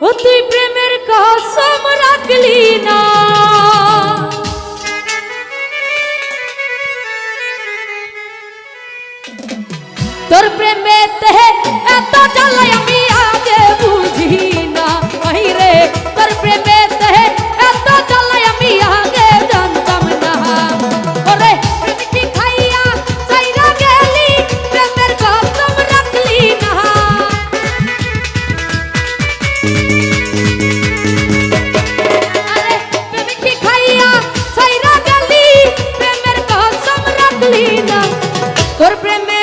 ও তুই প্রেমের কসম রাখলি না। বদলি না তোর প্রেমে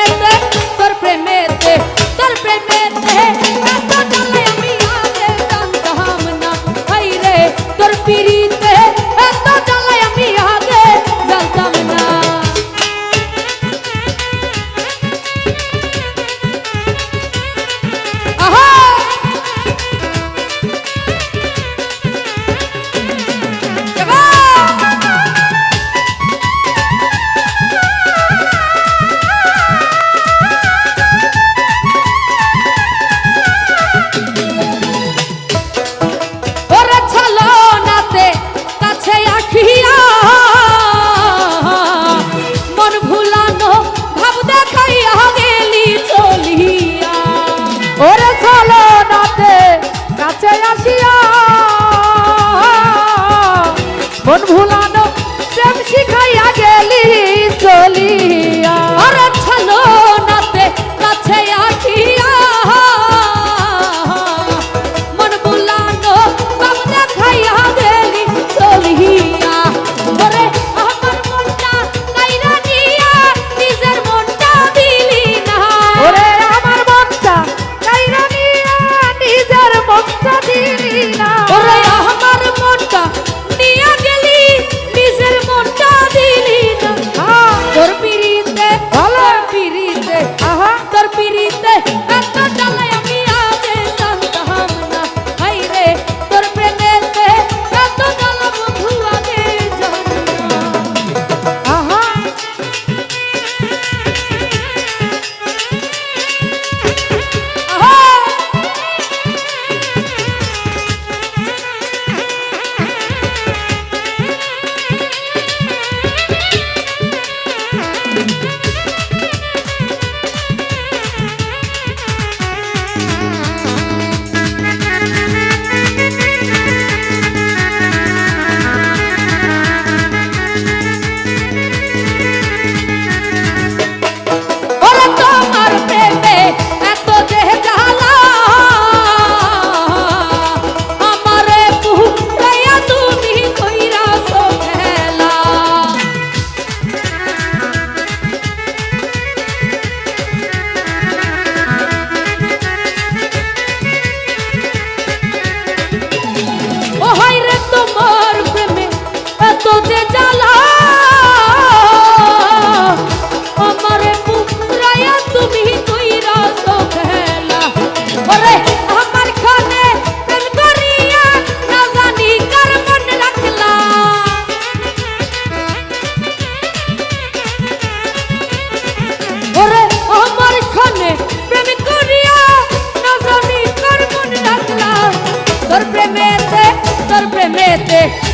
gente.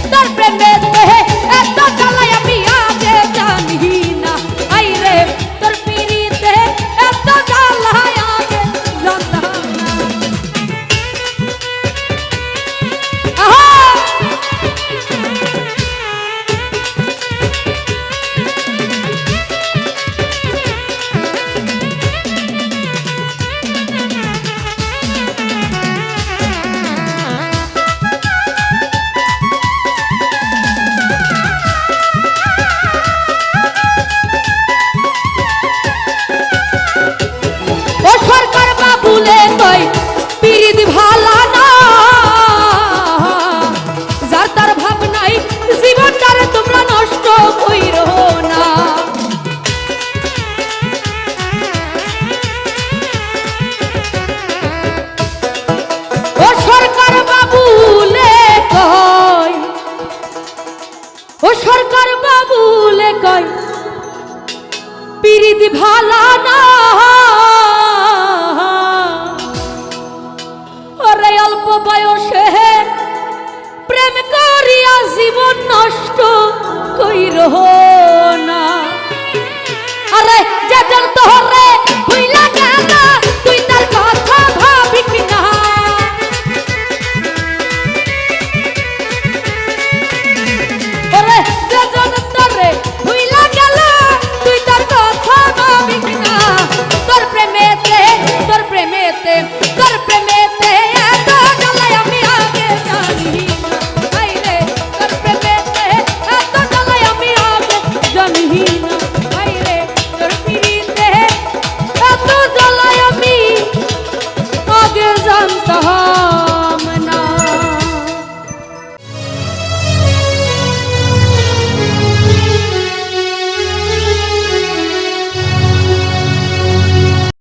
ও সরকার বাবুলে কয়, পিরিত ভালা না। ওরে অল্প বয়সে প্রেম করিয়া জীবন নষ্ট কইর